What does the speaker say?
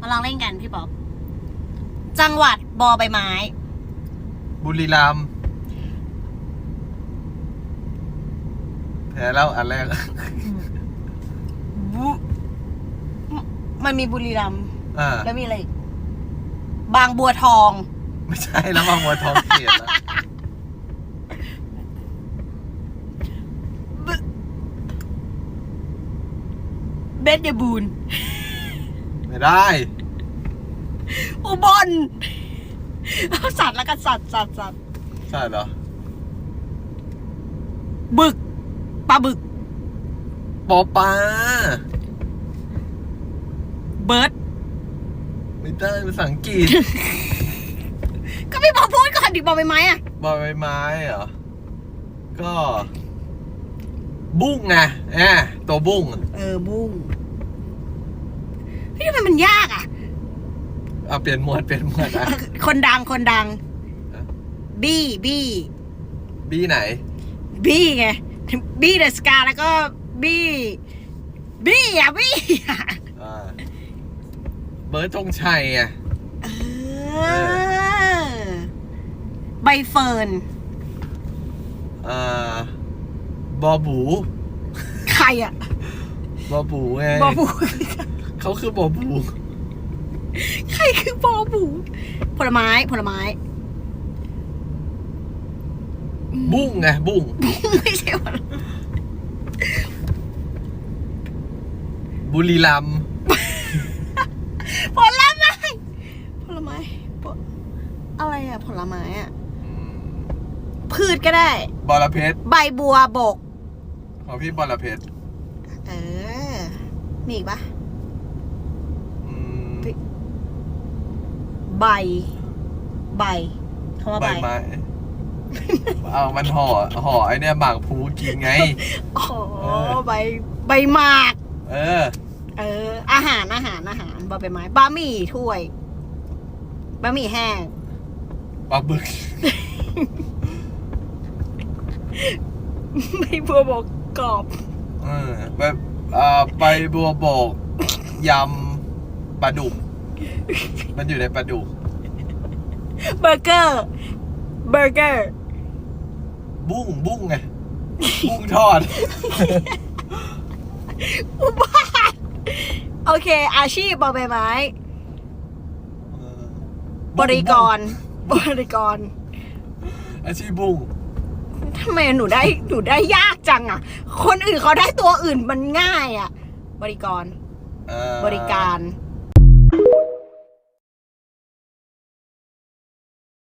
มาลองเล่นกันพี่ป๊อปจังหวัดบอใบไม้ บุรีรัมย์แพ้แล้วอันแรก บุมันมีบุรีรัมย์อ่า แล้วมีอะไรอีกบางบัวทอง ไม่ใช่แล้วบางบัวทองเขียนแล้วเบสเดบูน ไม่ได้อุบลเอาสัตว์แล้วกันสัตว์สัตว์สัตว์ใช่เหรอบึกปลาบึก ปอปลาเบิร์ดไม่ได้ภาษาอังกฤษ ก็พี่บอกพูดก่อนดิบอใบไม้อะบอยใบไม้เหรอ ก็ บุ้งไงแหมตัวบุ้ง เออบุ้ง พี่ทำไมมันยากอะเอาเปลี่ยนหมวดเปลี่ยนหมวดอะ คนดังคนดัง ฮะ บี้บี้บี้ไหน บี้ไง บี้เดอะสกาแล้วก็บี้บี้อะบี้อะอ่า เบิร์ดธงชัยไงเออ ใบเฟิร์น อ่า บอบู ใครอะบอบูไง บอบู เขาคือบอบูใครคือบอบูผลไม้ผลไม้ บุ้งไงบุ้งไม่ใช่ผลไม้บุรีรัมย์ผลไม้ผลไม้ผลอะไรอะผลไม้อะพืชก็ได้ บอระเพ็ดใบบัวบก ของพี่บอระเพ็ดเออ มีอีกปะ อืม ใบ ใบคำว่าใบ ใบไม้เอามันห่อห่อไอเนี่ยหมากพลูกินไง อ๋อเออใบ ใบหมาก เออ เออ อาหารอาหารอาหารบะใบไม้บะหมี่ถ้วยบะหมี่แห้งปลาบึกใบบัวบกกรอบ เออแบบอ่าใบบัวบกยำปลาดุก มันอยู่ในปลาดุกเบอร์เกอร์ เบอร์เกอร์ บุ้งบุ้งไงบุ้งทอด อุบาทโอเค อาชีพบอใบไม้ บริกร บริกร อาชีพบุ้งทำไมหนูได้หนูได้ยากจังอะ คนอื่นเขาได้ตัวอื่นมันง่ายอะ บริกรเอ่อบริการบ